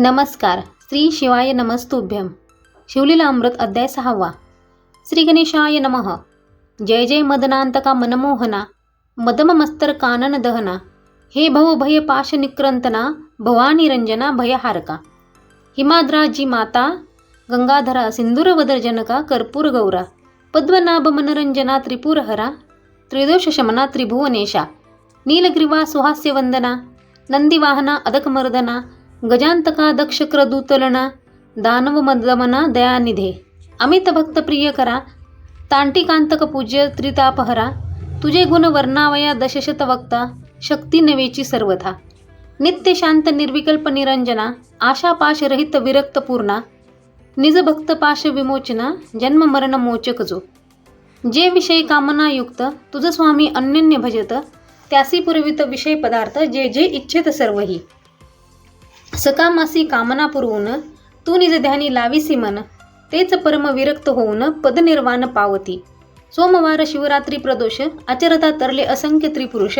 नमस्कार. श्री शिवाय नमस्तुभ्यम. शिवलीला अमृत अध्याय सहावा. श्री गणेशाय नमः. जय जय मदनांतका मनमोहना मदम मस्तर कानन दहना हे भव भय पाश निक्रंतना भवानी रंजना भयहारका हिमाद्राजी माता गंगाधरा सिंदूरवदर जनका कर्पूर गौरा पद्मनाभ मनरंजना त्रिपुरहरा त्रिदोष शमना त्रिभुवनेशा नीलग्रीवा सुहास्यवंदना नंदीवाहना अदकमर्दना गजांतका दक्षक्रदूतलना दानव मदमना दयानिधे। अमित भक्त प्रिय करा तांटिकांतक पूज्य त्रितापहरा तुझे गुण वर्णावया दशशत वक्ता शक्ती नवेची सर्वथा। नित्य शांत निर्विकल्प निरंजना आशापाश रहित विरक्त पूर्णा निज भक्त पाश विमोचना जन्म मरण मोचक जो। जे विषय कामनायुक्त तुझ स्वामी अनन्य भजत त्यासी पुरवित विषय पदार्थ जे जे इच्छित सर्वही। सकामासी कामना पुरवून तू निज ध्यानी लाविसी मन. तेच परम विरक्त होऊन पदनिर्वाण पावती. सोमवार शिवरात्री प्रदोष आचरता तरले असंख्य त्रिपुरुष.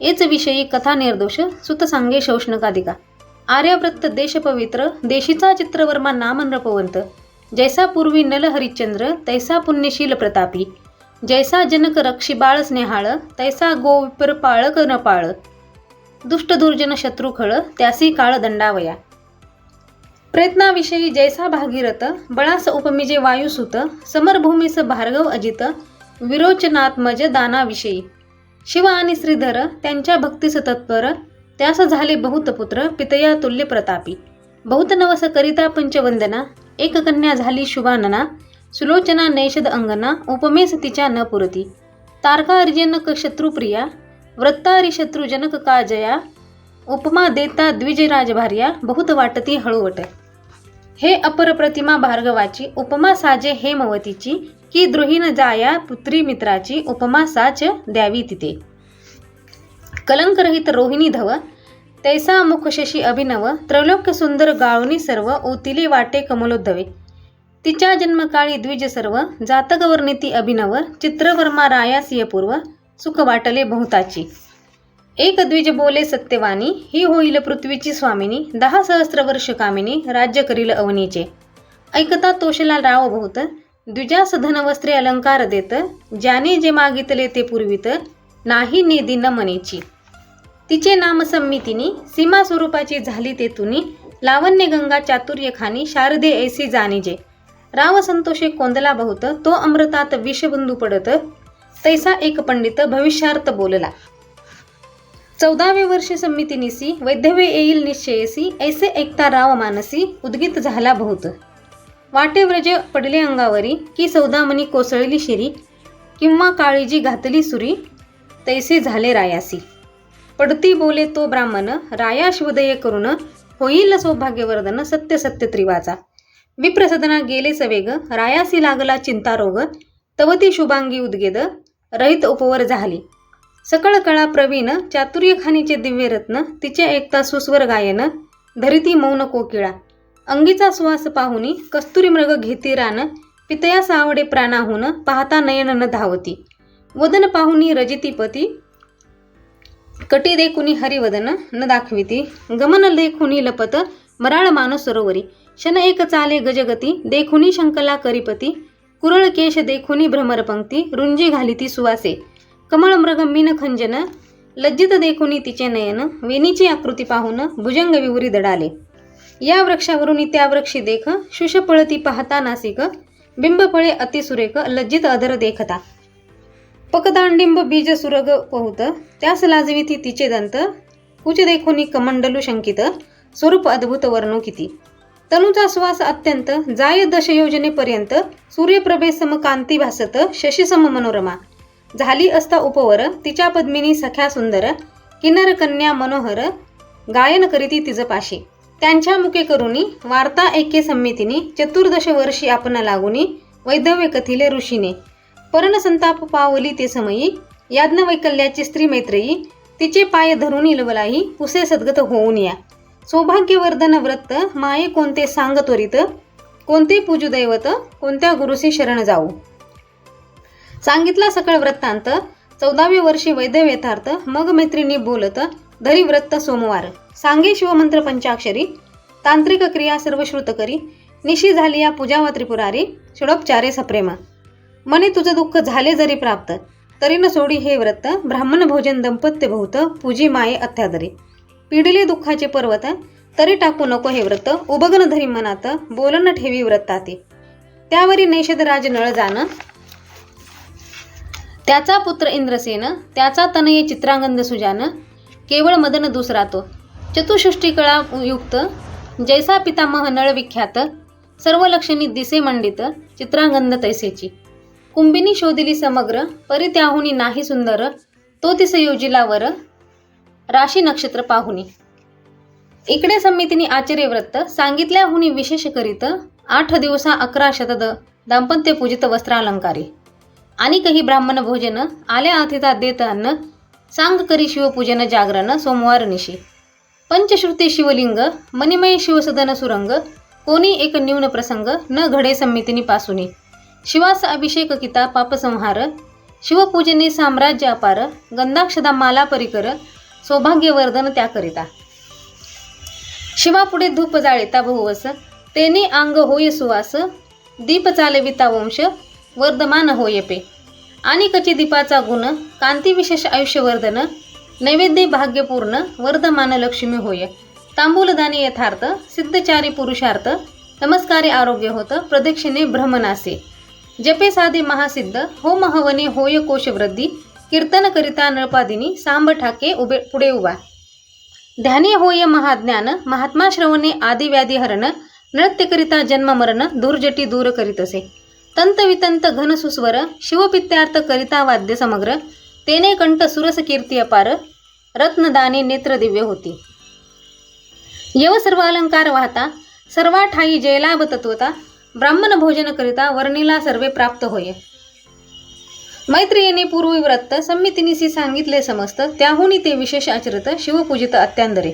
एच विषयी कथा निर्दोष सुत सांगे शौष्णकादिका. आर्यव्रत देश पवित्र देशीचा चित्रवर्मा नामनृपवंत जैसा पूर्वी नल हरिश्चंद्र तैसा पुण्यशील प्रतापी. जैसा जनक रक्षी बाळ स्नेहाळ तैसा गोविपर पाळक न दुष्टदुर्जन दुष्ट दुर्जन त्यासी काळ दंडावया. प्रयत्नाविषयी जैसा भागीरथ बळास उपमिजे वायुसुत समरभूमीस भार्गव अजित विरोचनात्मज दानाविषयी. शिव आणि श्रीधर त्यांच्या भक्तीस तत्पर त्यास झाले बहुत पुत्र पितया तुल्य प्रतापी. बहुत नवस करिता पंचवंदना एक कन्या झाली शुभानना सुलोचना नैषद अंगना उपमेस तिच्या न पुरती. तारका अर्जन शत्रुप्रिया वृत्तारी शत्रुजनक काजया उपमा देता द्विजराजभार्या बहुत वाटती हळूवट हे अपर प्रतिमा भार्गवाची उपमा साजे हेमवतीची की द्रोहीन जाया पुत्री मित्राची उपमा साच द्यावी तिथे कलंकरहित रोहिणी धव तैसा मुख शशी अभिनव त्रैलोक्य सुंदर गाळुनी सर्व ओतिले वाटे कमलोद्धवे तिच्या जन्मकाळी द्विज सर्व जातकवर्णिती अभिनव चित्रवर्मा रायासियपूर्व सुख वाटले बहुताची. एक द्विज बोले सत्यवानी ही होईल पृथ्वीची स्वामिनी दहा सहस्त्र वर्ष कामिनी राज्य करील अवनीचे. ऐकता तोषला राव बहुत द्विजास धनवस्त्रे अलंकार देत ज्याने जे मागितले ते पुरवित नाही नेदी न मनेची. तिचे नाम संमितीनी सीमा स्वरूपाची झाली तेथुनी लावण्य गंगा चातुर्य खानी शारदे ऐसी जाणीजे. राव संतोषे कोंदला बहुत तो अमृतात विषबंधू पडत तैसा एक पंडित भविष्यार्थ बोलला. चौदावे वर्षी समिती निसी वैधव्य येईल निश्चयसी ऐसे एकता राव मानसी उद्गीत झाला बहुत. वाटे व्रज पडले अंगावरी की सौदामणी कोसळली शिरी किंवा काळीजी घातली सुरी तैसे झाले रायासी. पडती बोले तो ब्राह्मण राया शिवदय करून होईल सौभाग्यवर्धन सत्य सत्य त्रिवाचा. विप्रसदना गेले सवेग रायासी लागला चिंतारोग तवती शुभांगी उद्गेद रहित उपवर झाली. सकळ कळा प्रवीण चातुर्यखानीचे दिव्यरत्न तिचे एकता सुस्वर गायन धरिती मौन कोकिळा. अंगीचा सुवास पाहुनी कस्तुरी मृग घेती रान पितया सावडे प्राणाहून पाहता नयन न धावती. वदन पाहुनी रजितीपती कटी देखुनी हरिवदन न दाखविती. गमन देखुनी लपत मराळ मानस सरोवरी. शन एक चाले गजगती देखुनी शंकला करीपती. कुरळ केश देखुनी भ्रमरपंक्ती रुंजी घाली ती सुवासे. कमळ मृग मीन खंजन लज्जित देखुनी तिचे नयन वेणीची आकृती पाहून भुजंग विवरी दडाले. या वृक्षावरून त्या वृक्षी देख शुषपळती पाहता नासिक बिंबफळे अतिसुरेख लज्जित अधर देखता. पकदांडिंब बीज सुरग पहुत त्यास लाजवी ती तिचे दंत कुच देखोनी कमंडलू शंकित स्वरूप अद्भुत वर्णू किती. तनुचा श्वास अत्यंत जाय दश योजनेपर्यंत सूर्यप्रभे सम कांती भासत शशीसम मनोरमा. झाली असता उपवर तिच्या पद्मिनी सख्या सुंदर किनर कन्या मनोहर गायन करीती तिज पाशी त्यांच्या मुके करुनी वार्ता ऐके संमितीने चतुर्दश वर्षी आपण लागुनी वैधव्य कथिले ऋषीने. परण संताप पावली ते समयी याज्ञवैकल्याची स्त्री मैत्रेयी तिचे पाय धरून इलवलाही पुसे सद्गत होऊन या. सौभाग्यवर्धन व्रत माये कोणते सांग त्वरित कोणते पूजू दैवत कोणत्या गुरुसी शरण जाऊ? सांगितला सकळ वृत्तांत चौदाव्या वर्षी वैद्यव्यथार्थ मग मैत्रिणी बोलत धरी व्रत सोमवार. सांगे शिवमंत्र पंचाक्षरी तांत्रिक क्रिया सर्व करी निशी झाली या पूजावा त्रिपुरारी षडोपचारे सप्रेमा. मने तुझं दुःख झाले जरी प्राप्त तरी न सोडी हे व्रत ब्राह्मण भोजन दंपत्य बहुत पूजी माये अत्यादरी. पिडले दुःखाचे पर्वत तरी टाकू नको हे व्रत. उभगन धरी मनात बोलन ठेवी व्रताती. त्यावरी नैषधराज नळ जाण. त्याचा पुत्र इंद्रसेन त्याचा तनये चित्रांगंद सुजान. केवळ मदन दुसरा तो चतुष्टी कळा युक्त. जैसा पितामह नळ विख्यात. सर्व लक्षणी दिसे मंडित चित्रांगंद तैसेची. कुंभिनी शोधिली समग्र परी त्याहुनी नाही सुंदर. तो तिस योजिलावर राशी नक्षत्र पाहुणी इकडे समितीने आचार्य व्रत सांगितल्याहुनी विशेष करीत आठ दिवसा अकरा शतद दाम्पत्य पूजित वस्त्रालंकारी. आणि काही ब्राह्मण भोजन आल्या अतिथा देत अन्न सांग करी शिवपूजन जागरण सोमवार निशी. पंचश्रुती शिवलिंग मणिमय शिवसदन सुरंग कोणी एक न्यून प्रसंग न घडे समितीनी पासुनी शिवास अभिषेक किता पापसंहार शिवपूजने साम्राज्य अपार गंधाक्षदा माला परिकर सौभाग्यवर्धन त्याकरिता शिवापुढे धूप जाळिता बहुवस तेने अंग होय सुवास दीप चालविता वंश वर्धमान होय पे. आणि कची दीपाचा गुण कांती विशेष आयुष्यवर्धन नैवेद्य भाग्यपूर्ण वर्धमान लक्ष्मी होय. तांबूलदानी यथार्थ सिद्धचारी पुरुषार्थ नमस्कारे आरोग्य होत प्रदक्षिणे भ्रमनासे. जपे साधे महासिद्ध हो महवने होय कोशवृद्धी कीर्तन करिता नळपादिनी सांब ठाके उभे पुढे उभा ध्यानी होय महाज्ञान महात्मा श्रवणे आदी व्याधी हरण नृत्यकरिता जन्म मरण दुर्जटी दूर करीत असे तंत वितंत घन सुस्वर शिवपित्यार्थ करिता वाद्य समग्र तेने कंठ सुरस कीर्ती अपार रत्नदानी नेत्र दिव्य होती यव सर्व अलंकार वाहता सर्वा ठाई जयलाभ तत्वता ब्राह्मण भोजन करिता वर्णिला सर्वे प्राप्त होय मैत्रियेने पूर्वी व्रत संमितीनिसी सांगितले समस्त त्याहूनही ते विशेष आचरत शिवपूजित अत्यांदरे.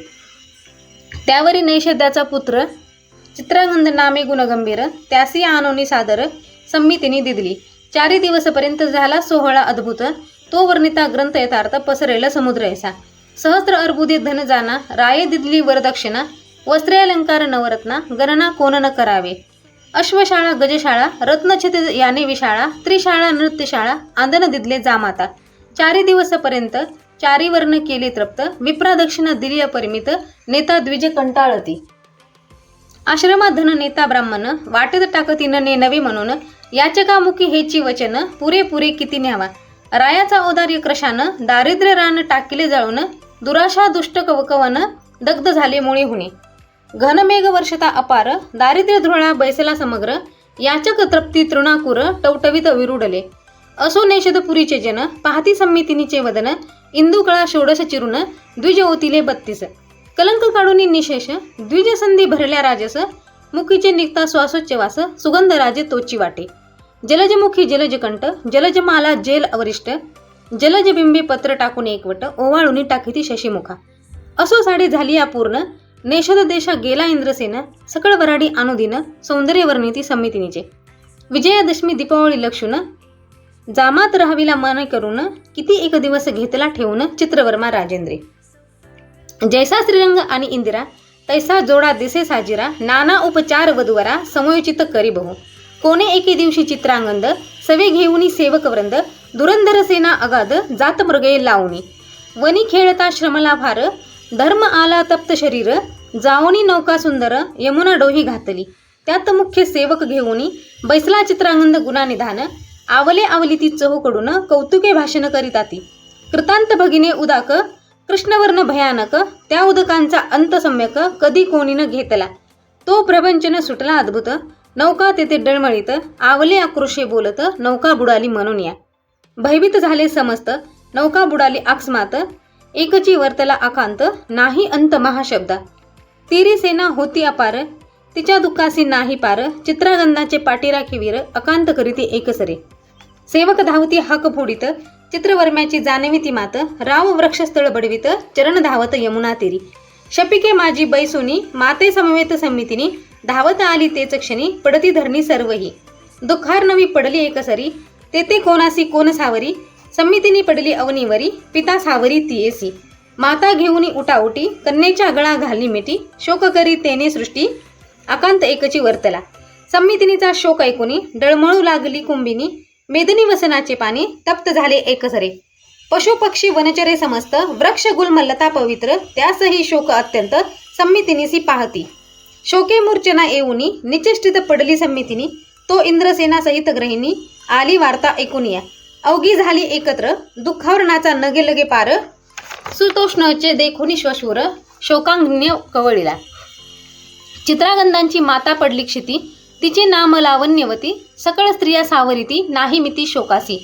त्यावरी नैषद्याचा पुत्र चित्रानंद नामे गुणगंभीर त्यासी आनोनी सादर संमितीने दिदली. चारी दिवसपर्यंत झाला सोहळा अद्भुत तो वर्णिता ग्रंथ यथार्थ पसरेल समुद्र ऐसा सहस्र अर्बुदे धन जाना राये दिदली वरदक्षिणा वस्त्रे अलंकार नवरत्ना गणना कोण न करावे. अश्वशाळा गजशाळा रत्नछित याने विशाळा त्रिशाळा नृत्यशाळा आंदन दिदले जामाता. चारी दिवसपर्यंत चारी वर्ण केले तृप्त विप्रादक्षिणा दिली अपरिमित नेता द्विज कंटाळती. आश्रमात धन नेता ब्राह्मण वाटेत टाकती ने नवे म्हणून याचकामुखी हेची वचन पुरेपुरे किती न्यावा. रायाचा औदार्य क्रशानं दारिद्र्य रान टाकिले जळून दुराशा दुष्ट कवकवन दग्ध झाले मुळे हुणे घनमेघ वर्षता अपार दारिद्र्य धुळा बैसला समग्र याचक तृप्ती तृणाकुर टवटवीत विरुडले असो नेषदपुरीचे जन पाहती संमितीनीचे वदन इंदुकळा षोडश चिरुन द्विज ओतिले बत्तीस कलंक काढून निशेष द्विजसंधी भरल्या राजस मुखीचे निघता श्वासोच्चवास सुगंध राजे तोची वाटे जलजमुखी जलजकंठ जलजमाला जेल अवरिष्ट जलजबिंबे पत्र टाकून एकवट ओवाळून टाकीती शशीमुखा असो साडी झाली या पूर्ण नेशद देशा गेला इंद्रसेन सकळ वराडी अनुदिन सौंदर्य वर्णिती समितीनीचे. विजयादशमी दीपावळी लक्षून जामात राहावीला मन करून किती एक दिवस घेतला ठेवून चित्रवर्मा राजेंद्रे. जैसा श्रीरंग आणि इंदिरा तैसा जोडा दिसे साजिरा नाना उपचार वधुवरा समयोचित करी बहु. कोणे एके दिवशी चित्रांगंद सवे घेऊनी सेवक वृंद दुरंधर सेना अगाध जात मृगे लावणी. वनी खेळता श्रमला भार धर्म आला तप्त शरीर जावणी नौका सुंदर यमुना डोही घातली. त्यात मुख्य सेवक घेऊनी बैसला चित्रांगंद गुणानिधान आवले आवली ती चहूकडून कौतुके भाषण करीताती कृतांत भगिने उदाक कृष्णवर्ण भयानक त्या उदकांचा अंत सम्यक कधी कोणीनं घेतला. तो प्रवंचन सुटला अद्भुत नौका तेथे डळमळीत आवले आक्रोशे बोलत नौका बुडाली म्हणून या. भयभीत झाले समस्त नौका बुडाली आक्स्मात एकची वर्तला आकांत नाही अंत महाशब्दा. तिरी सेना होती अपार तिच्या दुःखासी नाही पार चित्रागंधाचे पाठीराखी वीर अकांत करीती एकसरे. सेवक धावती हाक फोडित चित्रवर्म्याची जाणविती मात राव वृक्षस्थळ बडवित चरण धावत यमुना तिरी. शपिके माझी बैसुनी माते समवेत समितीनी धावत आली तेच क्षणी पडती धरणी सर्वही. दुःखार्नवी पडली एकसरी तेथे कोणासी कोण सावरी समितीनी पडली अवनीवरी पिता सावरी तियेसी. माता घेऊनी उटाउटी कन्येच्या गळा घाली मिठी शोक करी तेने सृष्टी आकांत एकची वर्तला. संमितिनीचा शोक ऐकुनी डळमळू लागली कुंभिनी मेदनी वसनाचे पाणी तप्त झाले एकसरे. पशुपक्षी वनचरे समस्त वृक्ष गुलमल्लता पवित्र त्यासही शोक अत्यंत संमितिनीसी पाहती. शोके मूर्चना येऊनी निचेष्टित पडली संमितीनी तो इंद्रसेना सहित ग्रहिणी आली वार्ता ऐकून या. अवघी झाली एकत्र दुःखावरणाचा नगे लगे पार. सुतोष्णचे देखोनी श्वशूर शोकांग्न्य कवळीला. चित्रागंधांची माता पडली क्षिती तिचे नाम लावण्यवती सकळ स्त्रिया सावरिती नाही मिती शोकासी.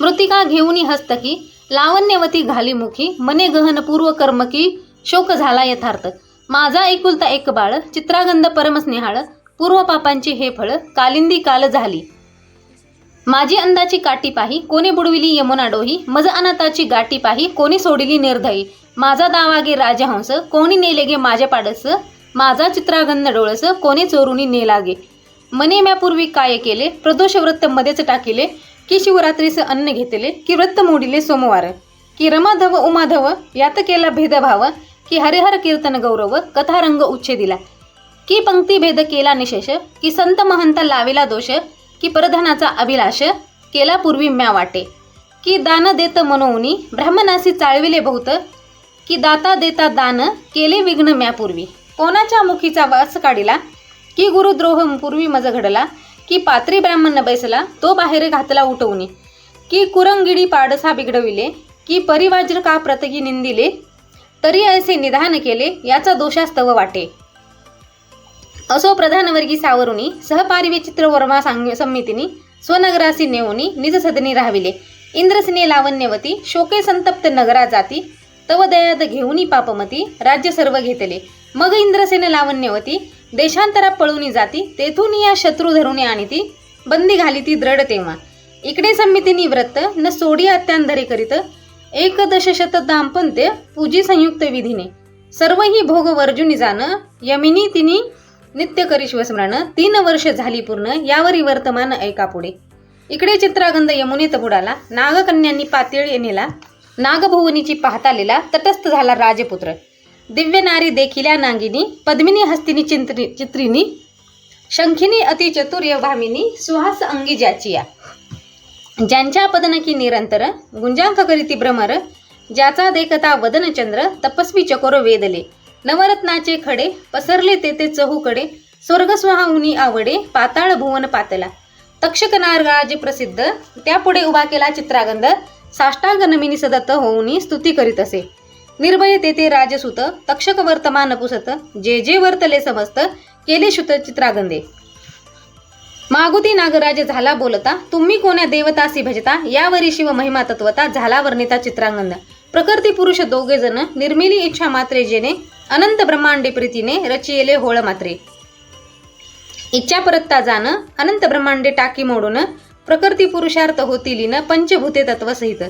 मृतिका घेऊनी हस्तकी लावण्यवती घाली मुखी मने गहन पूर्व कर्मकी शोक झाला यथार्थ. माझा एकुलता एक बाळ चित्रागंध परमस्नेहाळ पूर्व पापांची हे फळ कालिंदी काल झाली. माझी अंदाची काठी पाही कोणी बुडविली यमुना डोही मज अनाथाची गाठी पाही कोणी सोडिली निर्धयी. माझा दावा गे राजहंस कोणी नेले गे माझे पाडस माझा चित्रागंध डोळस कोणी चोरुनी नेलागे मने म्यापूर्वी काय केले प्रदोष व्रत मध्येच टाकिले की शिवरात्रीस अन्न घेतले की व्रत मोडिले सोमवार. की रमाधव उमाधव यात केला भेदभाव की हरिहर कीर्तन गौरव कथारंग उच्छेदिला. की पंक्ती भेद केला निशेष की संत महंत लावेला दोष की परधनाचा अभिलाष केला पूर्वी म्या वाटे. की दान देत मनोनी ब्राह्मणासी चाळविले बहुत की दाता देता दान केले विघ्न म्यापूर्वी. कोणाच्या मुखीचा वास काढिला? की गुरुद्रोह पूर्वी मज घडला? की पात्री ब्राह्मण बैसला? तो बाहेर घातला उठवणी की कुरंगिडी पाडसा बिघडविले? की परिवाज्र का प्रतगी निंदिले? तरी असे निधान केले याचा दोषास्तव वाटे. असो प्रधानवर्गी सावरुनी सहपारिवे चित्रवर्मा सांग समितीने स्वनगरासी नेऊनी निज सदनी राहाविले. इंद्रसिने लावण्यवती शोके संतप्त नगरा जाती तव दयाद घेऊनी पापमती राज्य सर्व घेतले. मग इंद्रसेन लावण्यवती देशांतरा पळूनी जाती तेथून या शत्रू धरुणी आणीती बंदी घाली ती दृढ तेव्हा. इकडे समितीनी व्रत न सोडी अत्यांधरे करीत एकदशशत दाम्पंत्य पूजी संयुक्त विधीने. सर्व ही भोग वर्जुनी जाण यमिनी तिनी नित्य करी शिवस्मरण तीन वर्ष झाली पूर्ण यावरी वर्तमान ऐका पुढे. इकडे चित्रागंध यमुनेत बुडाला नागकन्यांनी पातळी नेला नागभुवनीची पाहता लिला तटस्थ झाला राजपुत्र. दिव्य नारी देखिल्या नांगिनी पद्मिनी हस्तिनी चिंत्री चित्रिनी शंखिनी अतिचतुर्य भामिनी सुहास अंगी ज्याचिया. ज्यांच्या पदनकी निरंतर गुंजांक करीती भ्रमर ज्याचा देखता वदनचंद्र तपस्वी चकोर वेदले. नवरत्नाचे खडे पसरले तेथे चहूकडे स्वर्ग स्वहाहुनी आवडे पाताळ भुवन पातला. तक्षक नारगाज प्रसिद्ध त्यापुढे उभा केला चित्रागंध साष्टांग नमिनी सदत होऊनी स्तुती करीत असे. निर्भय तेथे राजसुत तक्षक वर्तमान पुसत जे जे वर्तले समस्त केले शुत चित्रागंधे. मागुती नागराज झाला बोलता तुम्ही कोण्या देवतासी भजता यावरी शिव महिमा तत्वता झाला वर्णिता चित्रांगंध. प्रकृती पुरुष दोघे जण निर्मिली इच्छा मात्रे जेने अनंत ब्रह्मांडे प्रीतीने रचियले होळ मात्रे इच्छा परत्ता जाण अनंत ब्रह्मांडे टाकी मोडून प्रकृती पुरुषार्थ होतील पंचभूते तत्वसहित.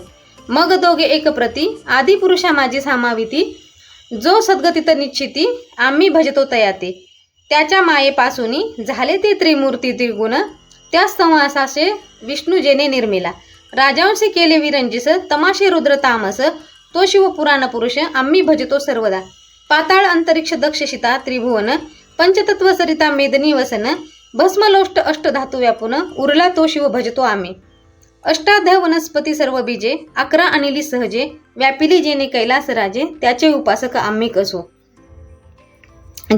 मग दोघे एक प्रती आदि पुरुषा माझी सामाविती जो सद्गतीत निश्चिती आम्ही भजतो तयाते. त्याच्या मायेपासूनी झाले ते त्रिमूर्ती त्रिगुण त्या संवासाचे विष्णुजेने निर्मिला. राजांशी केले विरंजिस तमाशे रुद्र तामस तो शिवपुराण पुरुष आम्ही भजतो सर्वदा. पाताळ अंतरिक्ष दक्षशिता त्रिभुवन पंचतत्व सरिता मेदनी वसन भस्मलोष्ट अष्टधातू व्यापून उरला तो शिव भजतो आम्ही. अष्टाध्या वनस्पती सर्व बीजे अकरा अनिली सहजे व्यापिली जेने कैलास राजे त्याचे उपासक आम्ही कसो.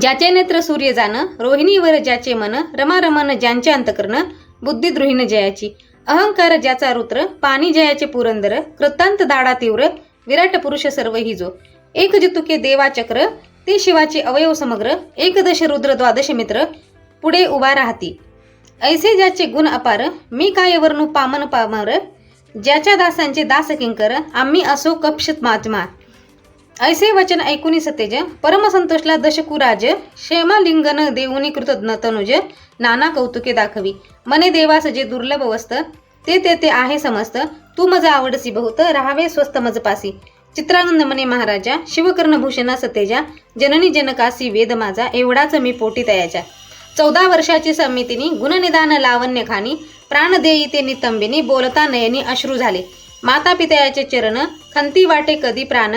ज्याचे नेत्र सूर्य जाण रोहिणीवर ज्याचे मन रमारमन ज्यांचे अंतकरण बुद्धिद्रोहीन जयाची. अहंकार ज्याचा रुद्र पाणी जयाचे पुरंदर कृतांत दाडा तीव्र विराट पुरुष सर्व हिजो. जो एक जितुके देवाचक्र ते शिवाचे अवयव समग्र एकदश रुद्र द्वादश मित्र पुढे उभा राहती. ऐसे ज्याचे गुण अपार मी काय वर्णू पामन पामर ज्याच्या दासांचे दास किंकर आम्ही असो कक्ष माजमा ऐसे वचन ऐकुनी सतेज परमसंतोषला दशकुराज क्षेमालिंगन देऊनी कृत तनुज नाना कौतुके दाखवी. मने देवास जे दुर्लभ वस्त ते ते ते आहे समस्त. तू मज आवडसी बहुत राहावे स्वस्त मजपासी. चित्रानंदमने महाराजा शिवकर्णभूषणा सतेजा जननी जनकासी वेद माझा एवढाच मी पोटी तयाच्या चौदा वर्षाची समितीने गुणनिदान लावण्य खानी प्राण ते नितंबिनी बोलता नयनी अश्रू झाले. माता पित्याचे चरण खंती वाटे कधी प्राण?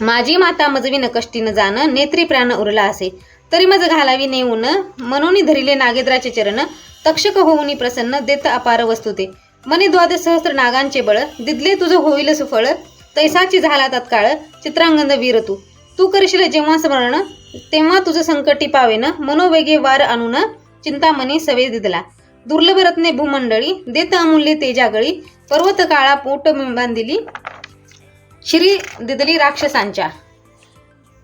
माझी माता मजवी कष्टीनं जाणं नेत्री प्राण उरला असे. तरी मज घालावी नेऊन मनोनी धरिले नागेंद्राचे चरण तक्षक होऊनी प्रसन्न देत अपार वस्तुते. मनी द्वादश सहस्त्र नागांचे बळ दिदले तुझं होईल सुफळ. तैसाची झाला तत्काळ चित्रांगद वीर तू तू करशील जेव्हा स्मरण तेव्हा तुझं संकटी पावेन. मनोवेगे वार आणून चिंतामणी सवे दिदला. दुर्लभ रत्ने भूमंडळी देत अमूल्य तेजागळी पर्वत काळा पोट बांधिली श्री दिदली राक्षसांच्या.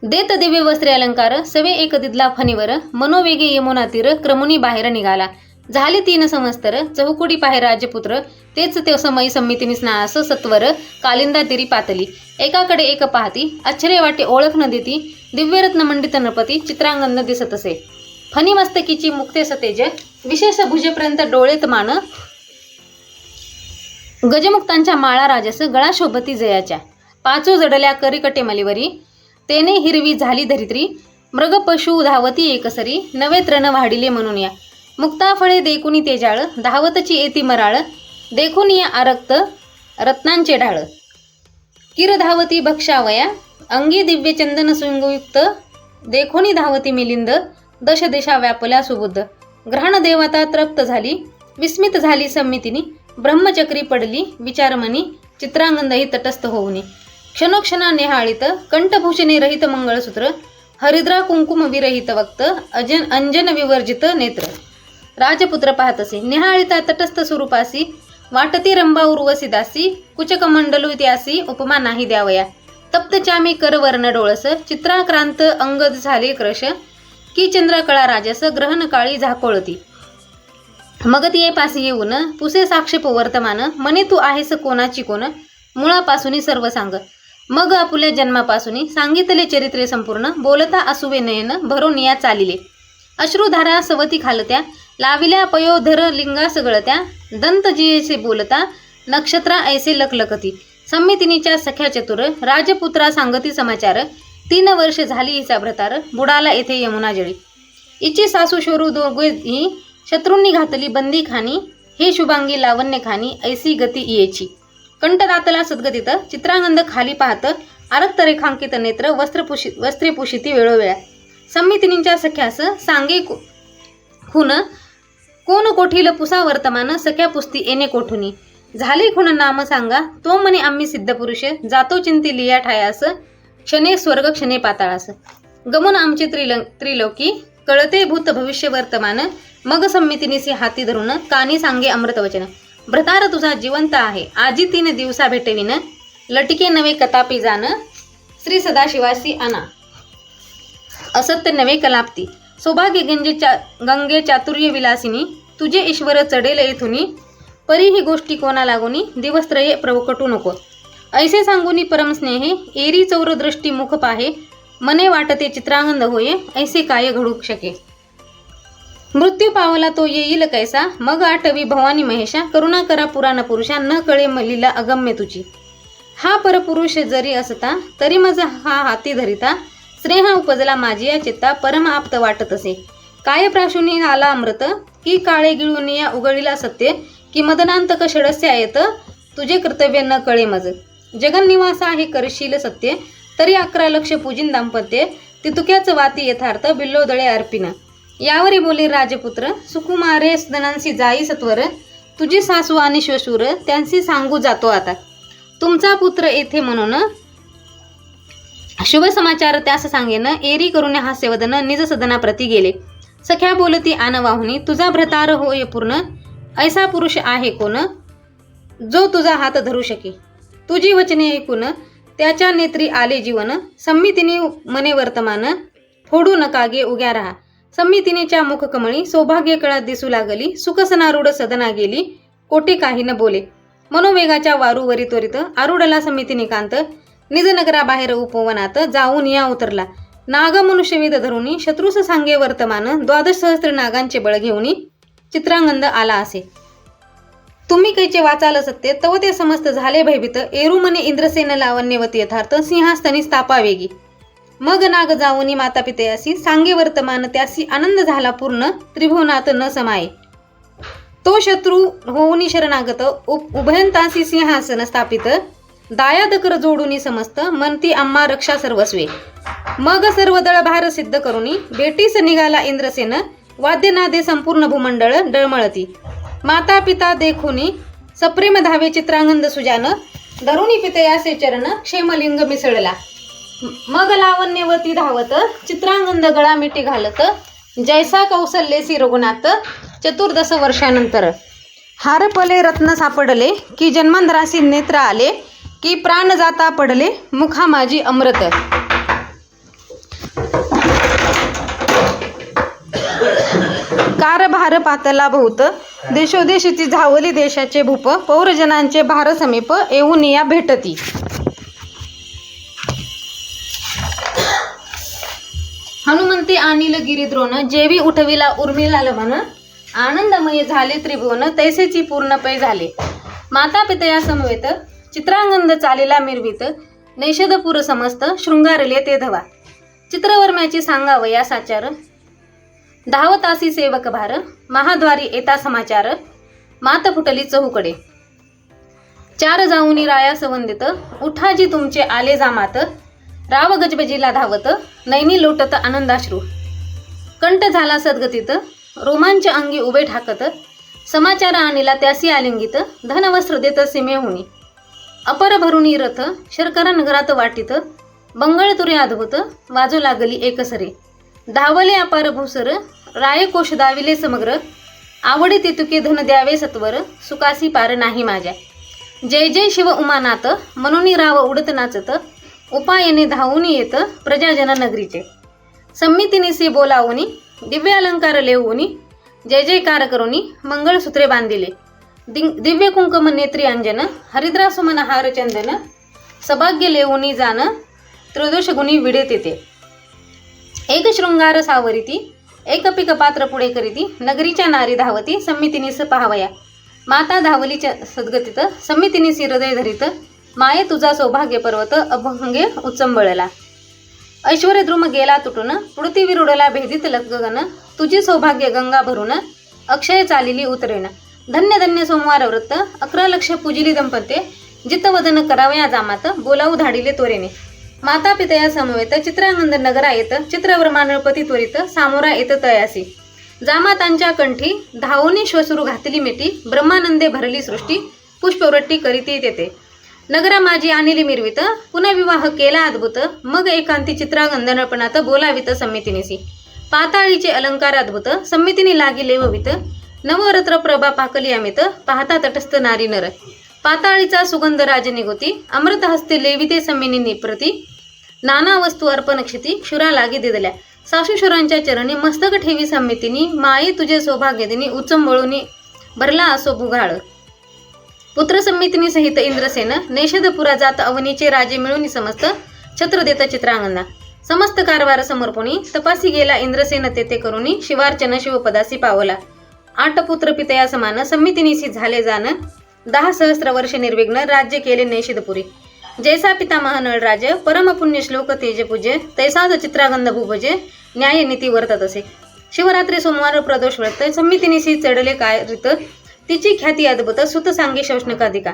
देत दिव्य वस्त्रे अलंकार सवे एक दिदला फणीवर. मनोवेगे यमुना तीर क्रमुनी बाहेर निघाला. झाले तीन संवत्सर. चौकुडी पाहे राजपुत्र. तेच ते समयी संमिती स्नास सत्वर कालिंदा तिरी पातली. एकाकडे एक पाहती आश्चर्य वाटे ओळख न देती दिव्यरत्न मंडित नृपती चित्रांगण दिसत असे फणी मस्तकीची मुक्ते सतेज विशेष भुजेपर्यंत डोळेत मान. गजमुक्तांच्या माळा राजस गळा शोभती जयाच्या. पाचू जडल्या करिकटे मलिवरी. तेने हिरवी झाली धरित्री. मृग पशु धावती एकसरी. नवे तृण वाढिले म्हणून या. मुक्ता फळे देखुनी तेजाळ धावतची येती मराळ देखून या आरक्त रत्नांचे ढाळ. किर धावती भक्षावया अंगी दिव्य चंदन सुंगयुक्त देखोनी धावती मिलिंद दश दिशा व्यापल्या सुबुद्ध. ग्रहण देवता तृप्त झाली विस्मित झाली संमितीनी ब्रह्मचक्री पडली विचारमणी चित्रांगंदही तटस्थ होऊनी. क्षणोक्षणा निहाळित कंठभूषणे रहित मंगळसूत्र हरिद्रा कुंकुम विरहित वक्त अजन अंजन विवर्जित नेत्र. राजपुत्र पाहत असे निहाळिता तटस्थ स्वरूपासी वाटती रंभा उर्वसी दासी कुचक मंडलू त्यासी उपमा नाही द्यावया तप्त चामी करवर्ण डोळस चित्राक्रांत अंगद झाले क्रश की चंद्रकळा राजस ग्रहण काळी झाकोळती मग ती पासी येऊन पुसे साक्षेप वर्तमान मने तू आहेस कोणाची कोण मुळापासून सर्व सांग मग आपुल्या जन्मापासून सांगितले चरित्रे संपूर्ण बोलता असुवे नयन भरून या चालिले अश्रुधारा सवती खालत्या लाविल्या पयोधर लिंगा सगळत्या दंत जियेसे बोलता नक्षत्रा ऐसे लकलकती संमितिनीच्या सख्या चतुर राजपुत्रा सांगती समाचार तीन वर्ष झाली हिचा भ्रतार बुडाला येथे यमुना जळी. इची सासू शोरू दोघे ही शत्रूंनी घातली बंदी खानी हे शुभांगी लावण्य खानी ऐसी गती येची कंठदातला सद्गतीत चित्रांगंद खाली पाहत आरक्त रेखांकित नेत्र वस्त्रपुषी वस्त्रे पुशिती वेळोवेळा संमितिनींच्या सख्यास सांगे खून कोण कोठील पुसा वर्तमान सख्या पुस्ती येणे कोठुनी? झाले खुण नाम सांगा. तो म्हणे आम्ही सिद्ध पुरुष जातो चिंती लिया ठायास क्षणे स्वर्ग क्षणे पाताळास. गमन आमचे त्रिलं त्रिलोकी कळते भूत भविष्य वर्तमान मग संमितीनिसी हाती धरून कानी सांगे अमृतवचन भ्रतार तुझा जिवंत आहे आजी तीन दिवसा भेटविन लटके नवे कतापी जाण श्री सदाशिवासी अना असत्य नवे कलाप्ती. सौभाग्य गंजे चा गंगे चातुर्य विलासिनी तुझे ईश्वर चढेल येथुनी परी ही गोष्टी कोणा लागोनी दिवसत्रये प्रवकटू नको. ऐसे सांगुनी परमस्नेहे एरी चौर दृष्टी मुख पाहे मने वाटते चित्रानंद होये ऐसे काय घडू शके. मृत्यू पावला तो येईल कैसा मग आठवी भवानी महेशा करुणा करा पुराण पुरुषा न कळे मलीला अगम्य तुझी. हा परपुरुष जरी असता तरी मज हा हाती धरिता स्नेह उपजला माझी या चित्ता परम आप्त वाटत असे. काय प्राशुनी आला अमृत. की काळे गिळून या उघडीला सत्य की मदनांतक षडस्य येत तुझे कर्तव्य न कळे मज. जगन्निवास आहे करशील सत्य. तरी अकरा लक्ष पूजिन दाम्पत्य. तितुक्याच वाती यथार्थ बिल्लोदळे अर्पिना. यावरी बोली राजपुत्र सुकुमारे सदनांशी जाई सत्वर तुझी सासू आणि श्वशूर त्यांशी सांगू जातो आता. तुमचा पुत्र येथे म्हणून शुभ समाचार त्यास सांगेन. एरी करून हास्यवदन निज सदना प्रती गेले. सख्या बोलती आनवाहुनी तुझा भ्रतार होय पूर्ण. ऐसा पुरुष आहे कोण? जो तुझा हात धरू शके. तुझी वचने ऐकून त्याच्या नेत्री आले जीवन. संमितीने मने वर्तमान. फोडू नका गे उग्या राहा. संमितीनेच्या मुखकमळी सौभाग्य कळा दिसू लागली. सुखसनारूढ सदना गेली. कोटे काही न बोले. मनोवेगाच्या वारूवरी त्वरित आरुडला समितीने कांत. निजनगराबाहेर उपवनात जाऊन या उतरला. नाग मनुष्यविद धरुनी शत्रुस सांगे वर्तमान द्वादश सहस्त्र नागांचे बळ घेऊन चित्रांगंद आला असे. तुम्ही कैचे वाचाल सत्य? तव ते समस्त झाले भयभीत. एरुमने इंद्रसेन लावण्यवती यथार्थ सिंहास्तनी स्थापा वेगी मग नाग जाऊनी माता पितयासी सांगे वर्तमान त्यासी आनंद झाला पूर्ण त्रिभुवनात न समाये. तो शत्रू होऊनी शरणागत उप- उभयंतासी सिंहासन स्थापित दायादकर जोडूनी समस्त मनती आम्हा रक्षा सर्वस्वे. मग सर्व दळ भार सिद्ध करुनी बेटीस निघाला इंद्रसेन वाद्यनादे संपूर्ण भूमंडळ डळमळती. माता पिता देखुनी सप्रेम धावे चित्रांगंद सुजान धरुणी पितयासे चरण क्षेमलिंग मिसळला. मग लावण्यवती धावत चित्रांगंद गळा मिठी घालत जैसा कौसल्यसी रघुनाथ चतुर्दश वर्षानंतर. हारपले रत्न सापडले की जन्मांधरासी नेत्र आले की प्राण जाता पडले मुखा माझी अमृत. कारभार पातला बहुत देशोदेशीची झावली देशाचे भूप पौरजनांचे भार समीप येऊन या भेटती. हनुमंती आणिल गिरिद्रोण जेवी उठविला उर्मिला लवन आनंदमय झाले त्रिभुवन तैसेची पूर्ण पै झाले. माता पितया समवेत चित्रांगंद चालीला मिरवीत नैषधपूर समस्त शृंगारले ते धवा. चित्रवर्म्याची सांगावया साचार. धावतासी सेवक भार महाद्वारी येता समाचार. मात फुटली चहूकडे. चार जाऊनी राया संवंदित उठाजी तुमचे आले जामात. राव गजबजीला धावत नैनी लोटत आनंदाश्रू. कंठ झाला सद्गतीत रोमांच अंगी उभे ठाकत. समाचार आणिला त्यासी आलिंगित धनवस्त्र देत सीमेहुनी. अपर भरुणी रथ शर्करा नगरात वाटीत बंगळ तुरे अद्भुत वाजू लागली एकसरे. धावले अपार भूसर रायकोश दाविले समग्र. आवडे तितुके धन द्यावे सत्वर सुकासी पार नाही माझ्या. जय जय शिव उमानात मनोनी राव उडत नाचत उपायने धावून येत प्रजाजन नगरीचे. संमितीनिसी बोलावूनी दिव्य अलंकार लेवूनी जय जयकार करुनी मंगळसूत्रे बांधिले. दिंग दिव्य कुंकम नेत्री अंजन हरिद्रासुमन हार चंदन सभाग्य लेवूनी जाण त्रयोदश गुणी विडेत येते एक शृंगार सावरिती एक पिक पात्र पुढे करीती नगरीच्या नारी धावती संमितीनीस पाहावया. माता धावलीच्या सद्गतीत समितीनीस हृदय धरीत माये तुझा सौभाग्य पर्वत अभंगे उचंबळला. ऐश्वर्य द्रुम गेला तुटून पृथ्वी विरुडला भेदित लग्गगन तुझी सौभाग्य गंगा भरून अक्षय चालिली उतरेन. धन्य धन्य सोमवार व्रत अकरा लक्ष पूजिली दंपते जितवदन करावया जामात बोलावू धाडिले तोरेने माता पितया समवेत चित्रानंद नगरा येत चित्रवर्मानळपती त्वरित सामोरा येत तयासी. जामातांच्या कंठी धावोनी श्वसुरू घातली मिठी ब्रह्मानंदे भरली सृष्टी पुष्पवृट्टी करीती तेथे. नगरा माझी आणली मिरवित पुन्हा विवाह केला अद्भुत मग एकांती चित्रागंधनपणात बोलावित संमितीनिसी. पाताळीचे अलंकार अद्भुत संमितीने लागी लेववित नवरत्र प्रभा पाकली अमित पाहता तटस्थ नारी नर. पाताळीचा सुगंध राज निगोती अमृत हस्ते लेविते समिनी प्रती नाना वस्तू अर्पण क्षिती क्षुरा लागी दिदल्या. सासूशुरांच्या चरणी मस्तक ठेवी संमितीनी माई तुझे सौभाग्य दिनी उचंबळूनी भरला असो भुगाळ पुत्र संमितीनी सहित इंद्रसेन नेषदपुरा जात अवनीचे राजे मिळून समस्त छत्र देत चित्रांगणा. समस्त कारभार समर्पणी तपासी गेला इंद्रसेन तेथे करुणी शिवार्चन शिवपदासी पावला. आठ पुत्र पितया समान संमितीनीसी झाले जाण. दहा सहस्र वर्ष निर्विघ्न राज्य केले नेषदपुरी जैसा पिता महानळ राज परमपुण्य श्लोक तेज पूजे तैसाच चित्रागंध भूभजे न्याय नीती वर्तत असे. शिवरात्री सोमवार प्रदोष व्रत संमितीनिशी चढले काय रित तिची ख्याती अद्भुत सुत सांगे शौष्णकाधिका.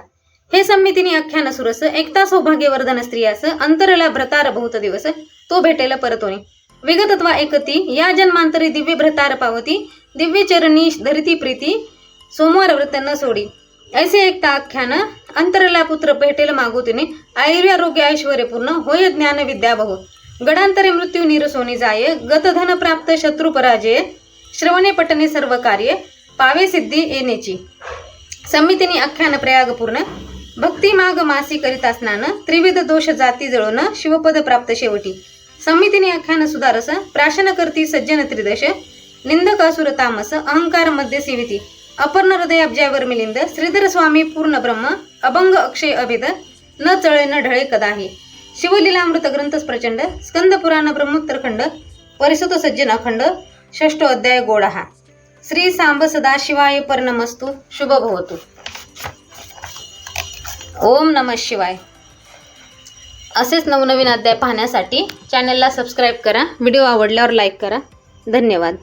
हे संमितीने आख्यान सुरस एकता सौभाग्यवर्धन स्त्रियास अंतरला भ्रतार बहुत दिवस तो भेटेल परतोनी. विगतत्वा एकती या जन्मांतरी दिव्य भ्रतार पावती दिव्यचरणी धरती धरिती प्रीती सोमवार व्रत न सोडी. ऐसे एकता आख्यान अंतरला पुत्र भेटेल मागुतीने आयुर्यारोग्य ऐश्वर्यपूर्ण होय ज्ञान विद्या बहु गडांतरे मृत्यू निरसोनी जाय गतधन प्राप्त शत्रू पराजय. श्रवणे पटने सर्व कार्य पावे सिद्धी येण्याची. समितीने आख्यान प्रयागपूर्ण भक्ती माग मासी करीत स्नान त्रिविध दोष जाती जळून शिवपद प्राप्त शेवटी. समितीने आख्यान सुधारस प्राशन करती सज्जन त्रिदश. निंदक असुर तामस अहंकार मध्य सेविती. अपर्ण हृदय अब्जावर मिलिंद श्रीधर स्वामी पूर्ण ब्रह्म अभंग अक्षय अभेद न चळे न ढळे कदाही. शिवलीलामृत ग्रंथ प्रचंड स्कंद पुराण ब्रह्मोत्तरखंड परिसुत सज्जन अखंड षष्ठ अध्याय गोडहा. श्री सांब सदाशिवाय पर्णमस्तु शुभ भवतु ओम नम शिवाय. असेच नवनवीन अध्याय पाहण्यासाठी चॅनलला सबस्क्राईब करा व्हिडिओ आवडल्यावर लाईक करा. धन्यवाद.